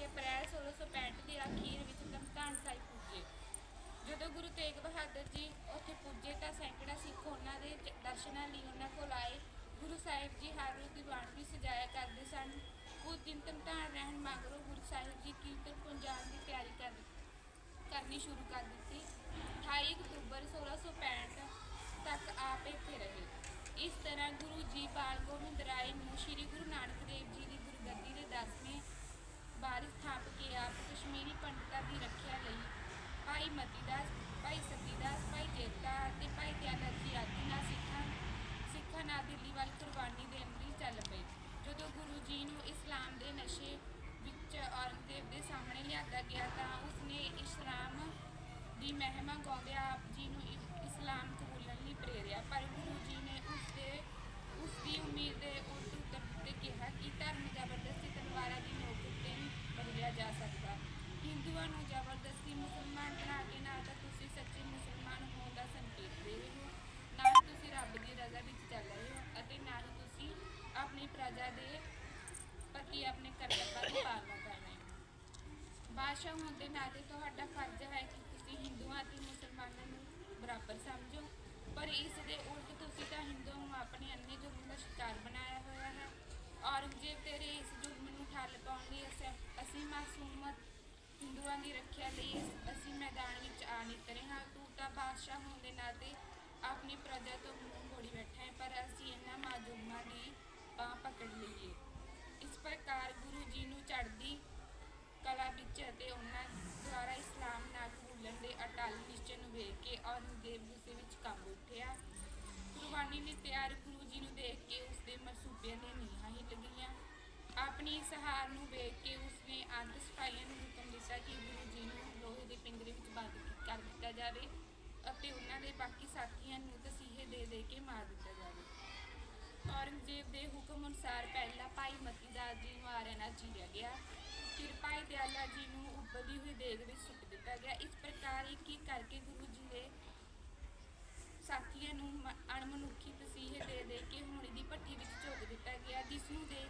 26 ਅਪ੍ਰੈਲ 1665 ਦੇ ਅਖੀਰ ਵਿੱਚ ਨਮਕਾਨ ਸਾਹਿਬ ਪੁੱਜੇ। ਜਦੋਂ ਗੁਰੂ ਤੇਗ ਬਹਾਦਰ ਜੀ ਉੱਥੇ ਪੁੱਜੇ ਤਾਂ ਸੈਂਕੜਾ ਸਿੱਖ ਉਹਨਾਂ ਦੇ ਦਰਸ਼ਨਾਂ ਲਈ ਉਹਨਾਂ ਕੋਲ ਆਏ। ਗੁਰੂ ਸਾਹਿਬ ਜੀ ਹਰ ਰੋਜ਼ ਦੀ ਦੀਵਾਨ ਵੀ ਸਜਾਇਆ ਕਰਦੇ ਸਨ। ਕੁਝ ਦਿਨ ਤਮਤਾਨ ਰਹਿਣ ਮਗਰੋਂ ਗੁਰੂ ਸਾਹਿਬ ਜੀ ਕੀਰਤਨ ਪੁੰਜਾਨ ਦੀ ਤਿਆਰੀ ਕਰ, ਕਰਨੀ ਸ਼ੁਰੂ ਕਰ ਦਿੱਤੀ। 28 ਅਕਤੂਬਰ 1665 ਤੱਕ ਆਪ ਇੱਥੇ ਰਹੇ। ਇਸ ਤਰ੍ਹਾਂ ਗੁਰੂ ਜੀ ਬਾਲ ਗੋਬਿੰਦ ਰਾਏ ਨੂੰ ਸ੍ਰੀ ਗੁਰੂ ਨਾਨਕ ਦੇਵ ਜੀ ਦੀ ਗੁਰਗੱਦੀ ਦੇ 10ਵੇਂ ਭਾਈ ਮਤੀਦਾਸ ਭਾਈ ਸਤੀਦਾਸ ਭਾਈ ਜੇਤਾ ਅਤੇ ਭਾਈ ਦਿਆਨੰਦ ਆਦਿ ਨਾਲ ਸਿੱਖਾਂ ਸਿੱਖਾਂ ਨਾਲ ਦਿੱਲੀ ਵੱਲ ਕੁਰਬਾਨੀ ਦੇਣ ਲਈ ਚੱਲ ਪਏ। ਜਦੋਂ ਗੁਰੂ ਜੀ ਨੂੰ ਇਸਲਾਮ ਦੇ ਨਸ਼ੇ ਵਿੱਚ ਔਰੰਗਜ਼ੇਬ ਦੇ ਸਾਹਮਣੇ ਲਿਆਂਦਾ ਗਿਆ ਤਾਂ ਉਸਨੇ ਇਸਲਾਮ ਦੀ ਮਹਿਮਾ ਗਾਉਂਦਿਆਂ ਆਪ ਜੀ ਨੂੰ ਇ- ਇਸਲਾਮ ਕਬੂਲਣ ਲਈ ਪ੍ਰੇਰਿਆ ਪਰ ਗੁਰੂ ਜੀ ਨੇ ਉਸ ਦੇ ਉਸ ਦੀ ਉਮੀਦ ਦੇ ਉਲਟ ਉੱਤਰ ਦਿੱਤੇ ਕਿਹਾ ਕਿ ਧਰਮ ਜ਼ਬਰਦਸਤੀ ਤਲਵਾਰਾਂ ਦੀ ਨੋਕ ਉੱਤੇ ਨਹੀਂ ਬਦਲਿਆ ਜਾ ਸਕਦਾ ਹਿੰਦੂਆਂ ਨੂੰ ਜ਼ਬਰਦਸਤੀ ਮੁਸਲਮਾਨ ਬਣਾ ਕੇ, ਨਾ ਤਾਂ ਤੁਸੀਂ ਸੱਚੇ ਮੁਸਲਮਾਨ ਹੋਣ ਦਾ ਸੰਕੇਤ ਦੇ ਰਹੇ ਹੋ, ਨਾ ਤੁਸੀਂ ਰੱਬ ਦੀ ਰਜ਼ਾ ਵਿੱਚ ਚੱਲ ਰਹੇ ਹੋ ਅਤੇ ਨਾ ਹੀ ਤੁਸੀਂ ਆਪਣੀ ਪ੍ਰਜਾ ਦੇ ਪ੍ਰਤੀ ਆਪਣੇ ਕਰਤੱਵਾਂ ਦੀ ਪਾਲਣਾ ਕਰ ਰਹੇ ਹੋ। ਬਾਦਸ਼ਾਹ ਹੋਣ ਦੇ ਨਾਤੇ ਤੁਹਾਡਾ ਫਰਜ਼ ਹੈ ਕਿ ਤੁਸੀਂ ਹਿੰਦੂਆਂ ਅਤੇ ਮੁਸਲਮਾਨਾਂ ਨੂੰ ਬਰਾਬਰ ਸਮਝੋ, ਪਰ ਇਸ ਦੇ ਉਲਟ ਤੁਸੀਂ ਤਾਂ ਹਿੰਦੂਆਂ ਨੂੰ ਆਪਣੇ ਅੰਨੇ ਜ਼ੁਲਮ ਦਾ ਸ਼ਿਕਾਰ ਬਣਾਇਆ ਹੋਇਆ ਹੈ। ਔਰੰਗਜ਼ੇਬ ਤੇਰੇ ਇਸ ਜ਼ੁਲਮ ਨੂੰ ਠੱਲ ਪਾਉਣ ਲਈ ਅਸੀਂ ਅਸੀਂ ਮਾਸੂਮਤ ਹਿੰਦੂਆਂ ਦੀ ਰੱਖਿਆ ਲਈ ਅਸੀਂ ਮੈਦਾਨ ਵਿੱਚ ਆ ਨਿਤਰੇ ਹਾਂ ਤੂੰ ਤਾਂ ਬਾਦਸ਼ਾਹ ਹੋਣ ਦੇ ਨਾਤੇ ਆਪਣੀ ਪ੍ਰਜਾ ਤੋਂ ਮੂੰਹ ਮੋੜੀ ਬੈਠਾ ਹੈ, ਪਰ ਅਸੀਂ ਇਹਨਾਂ ਮਾਜੂਮਾਂ ਦੀ ਬਾਹ ਪਕੜ ਲਈਏ। ਇਸ ਪ੍ਰਕਾਰ ਗੁਰੂ ਜੀ ਨੂੰ ਚੜ੍ਹਦੀ ਕਲਾ ਵਿੱਚ ਅਤੇ ਉਹਨਾਂ ਦੁਆਰਾ ਇਸਲਾਮ ਨਾ ਕਬੂਲਣ ਦੇ ਅਟਲ ਨਿਸ਼ਚੇ ਨੂੰ ਵੇਖ ਕੇ ਔਰੰਗਜ਼ੇਬ ਗੁੱਸੇ ਵਿੱਚ ਕੰਬ ਉੱਠਿਆ। ਕੁਰਬਾਨੀ ਲਈ ਤਿਆਰ ਗੁਰੂ ਜੀ ਨੂੰ ਦੇਖ ਕੇ ਉਸ ਦੇ ਮਰਸੂਬਿਆਂ ਦੇ ਨੀਹਾਂ ਹਿੱਲ ਗਈਆਂ। ਆਪਣੀ ਸਹਾਰ ਨੂੰ ਵੇਖ ਕੇ ਉਸਨੇ ਅੰਤ ਸਫਾਈਆਂ ਨੂੰ ਨੂੰ ਦੇ ਵਿੱਚ ਬੰਦ ਕੀ- ਕਰ ਦਿੱਤਾ ਜਾਵੇ ਅਤੇ ਉਹਨਾਂ ਦੇ ਬਾਕੀ ਸਾਥੀਆਂ ਨੂੰ ਤਸੀਹੇ ਦੇ ਦੇ ਕੇ ਮਾਰ ਦਿੱਤਾ ਜਾਵੇ। ਔਰੰਗਜ਼ੇਬ ਦੇ ਹੁਕਮ ਅਨੁਸਾਰ ਪਹਿਲਾ ਭਾਈ ਮਤੀਦਾਸ ਜੀ ਨੂੰ ਆਰਿਆਂ ਨਾਲ ਚੀਰਿਆ ਗਿਆ, ਫਿਰ ਭਾਈ ਦਿਆਲਾ ਜੀ ਨੂੰ ਉੱਬਲਦੀ ਹੋਈ ਦੇਗ ਵਿੱਚ ਸੁੱਟ ਦਿੱਤਾ ਗਿਆ। ਇਸ ਪ੍ਰਕਾਰ ਇੱਕ ਇੱਕ ਕਰਕੇ ਗੁਰੂ ਜੀ ਦੇ ਸਾਥੀਆਂ ਨੂੰ ਮ- ਅਣਮਨੁੱਖੀ ਤਸੀਹੇ ਦੇ ਦੇ ਕੇ ਹੋਣੀ ਦੀ ਭੱਠੀ ਵਿੱਚ ਝੋਕ ਦਿੱਤਾ ਗਿਆ, ਜਿਸ ਨੂੰ ਦੇ